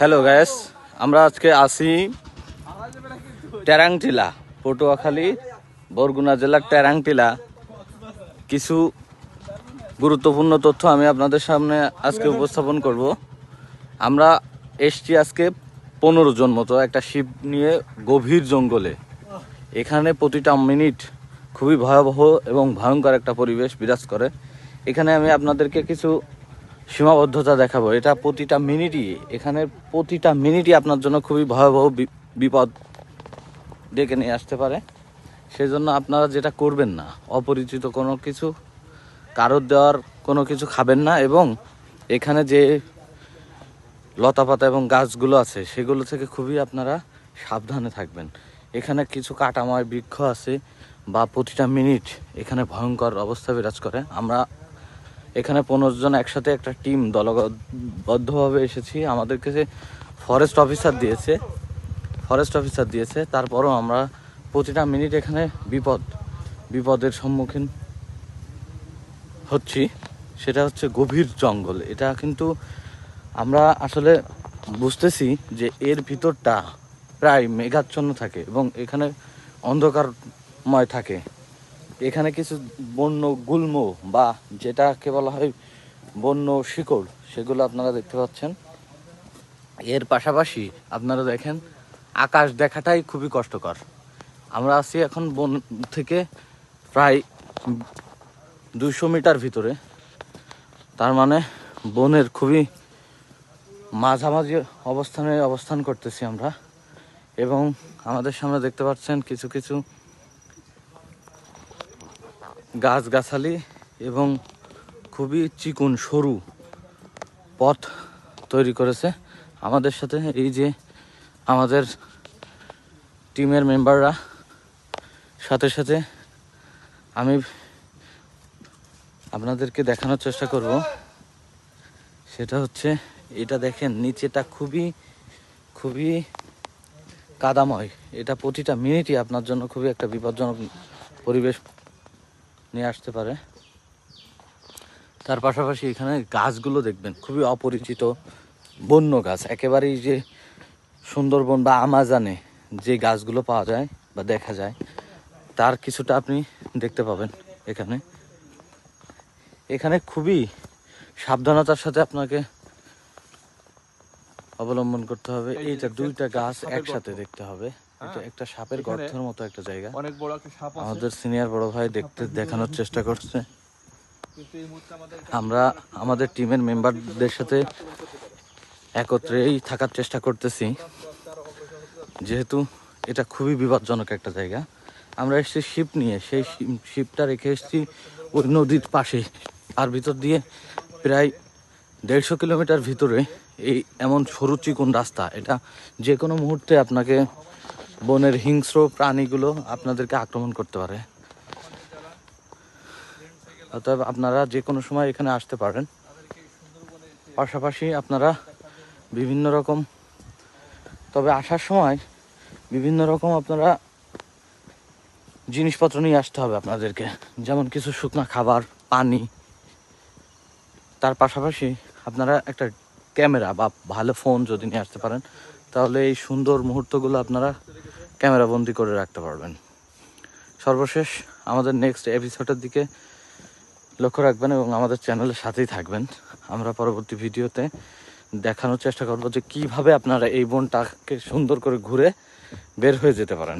Hello gas আমরা আজকে আসি ট্যারাংটিলা পটুয়াখালী, বরগুনা জেলার ট্যারাংটিলা কিছু গুরুত্বপূর্ণ তথ্য আমি আপনাদের সামনে আজকে উপস্থাপন করব। আমরা এসছি আজকে পনেরো জন মতো একটা শিপ নিয়ে গভীর জঙ্গলে। এখানে প্রতিটা মিনিট খুবই ভয়াবহ এবং ভয়ঙ্কর একটা পরিবেশ বিরাজ করে। এখানে আমি আপনাদেরকে কিছু সীমাবদ্ধতা দেখাবো। এটা প্রতিটা মিনিটই এখানে প্রতিটা মিনিটই আপনার জন্য খুবই ভয়াবহ বিপদ ডেকে নিয়ে আসতে পারে। সেজন্য আপনারা যেটা করবেন না, অপরিচিত কোনো কিছু, কারোর দেওয়ার কোনো কিছু খাবেন না এবং এখানে যে লতাপাতা এবং গাছগুলো আছে, সেগুলো থেকে খুবই আপনারা সাবধানে থাকবেন। এখানে কিছু কাটাময় বৃক্ষ আছে বা প্রতিটা মিনিট এখানে ভয়ঙ্কর অবস্থা বিরাজ করে। আমরা এখানে পনেরো জন একসাথে একটা টিম দলবদ্ধভাবে এসেছি। আমাদেরকে যে ফরেস্ট অফিসার দিয়েছে ফরেস্ট অফিসার দিয়েছে। তারপরও আমরা প্রতিটা মিনিট এখানে বিপদ, বিপদের সম্মুখীন হচ্ছি। সেটা হচ্ছে গভীর জঙ্গল। এটা কিন্তু আমরা আসলে বুঝতেছি যে এর ভিতরটা প্রায় মেঘাচ্ছন্ন থাকে এবং এখানে অন্ধকারময় থাকে। এখানে কিছু বন্য গুল্ম বা যেটাকে বলা হয় বন্য শিকড়, সেগুলো আপনারা দেখতে পাচ্ছেন। এর পাশাপাশি আপনারা দেখেন, আকাশ দেখাটাই খুবই কষ্টকর। আমরা আছি এখন বন থেকে প্রায় দুশো মিটার ভিতরে। তার মানে বনের খুবই মাঝামাঝি অবস্থানে অবস্থান করতেছি আমরা। এবং আমাদের সামনে দেখতে পাচ্ছেন কিছু কিছু গাছগাছালি এবং খুবই চিকুন সরু পথ তৈরি করেছে। আমাদের সাথে এই যে আমাদের টিমের মেম্বাররা, সাথে সাথে আমি আপনাদেরকে দেখানোর চেষ্টা করব। সেটা হচ্ছে, এটা দেখেন, নিচেটা খুবই খুবই কাদাময়। এটা প্রতিটা মিনিটই আপনার জন্য খুবই একটা বিপজ্জনক পরিবেশ নিয়ে আসতে পারে। তার পাশাপাশি এখানে গাছগুলো দেখবেন খুবই অপরিচিত বন্য গাছ। একেবারেই যে সুন্দরবন বা আমাজানে যে গাছগুলো পাওয়া যায় বা দেখা যায় তার কিছুটা আপনি দেখতে পাবেন এখানে। এখানে খুবই সাবধানতার সাথে আপনাকে অবলম্বন করতে হবে। এইটা দুইটা গাছ একসাথে দেখতে হবে। এটা একটা সাপের গর্তের মতো একটা জায়গা। অনেক বড় একটা সাপ আছে। আমাদের সিনিয়র বড় ভাই দেখতে দেখানোর চেষ্টা করছে। আমরা আমাদের টিমের মেম্বারদের সাথে একত্রেই থাকার চেষ্টা করতেছি। যেহেতু এটা খুবই বিপজ্জনক একটা জায়গা। আমরা এসেছি শিপ নিয়ে। সেই শিপটা রেখে এসেছি ওই নদীর পাশে। আর ভিতর দিয়ে প্রায় দেড়শো কিলোমিটার ভিতরে এই এমন সরু চিকন রাস্তা। এটা যে কোনো মুহূর্তে আপনাকে বনের হিংস্র প্রাণীগুলো আপনাদেরকে আক্রমণ করতে পারে। অতএব আপনারা যে কোনো সময় এখানে আসতে পারেন। পাশাপাশি আপনারা বিভিন্ন রকম, তবে আসার সময় বিভিন্ন রকম আপনারা জিনিসপত্র নিয়ে আসতে হবে আপনাদেরকে, যেমন কিছু শুকনো খাবার, পানি। তার পাশাপাশি আপনারা একটা ক্যামেরা বা ভালো ফোন যদি নিয়ে আসতে পারেন, তাহলে এই সুন্দর মুহূর্তগুলো আপনারা ক্যামেরা বন্দি করে রাখতে পারবেন। সর্বশেষ আমাদের নেক্সট এপিসোডের দিকে লক্ষ্য রাখবেন এবং আমাদের চ্যানেলের সাথেই থাকবেন। আমরা পরবর্তী ভিডিওতে দেখানোর চেষ্টা করব যে কীভাবে আপনারা এই বনটাকে সুন্দর করে ঘুরে বের হয়ে যেতে পারেন।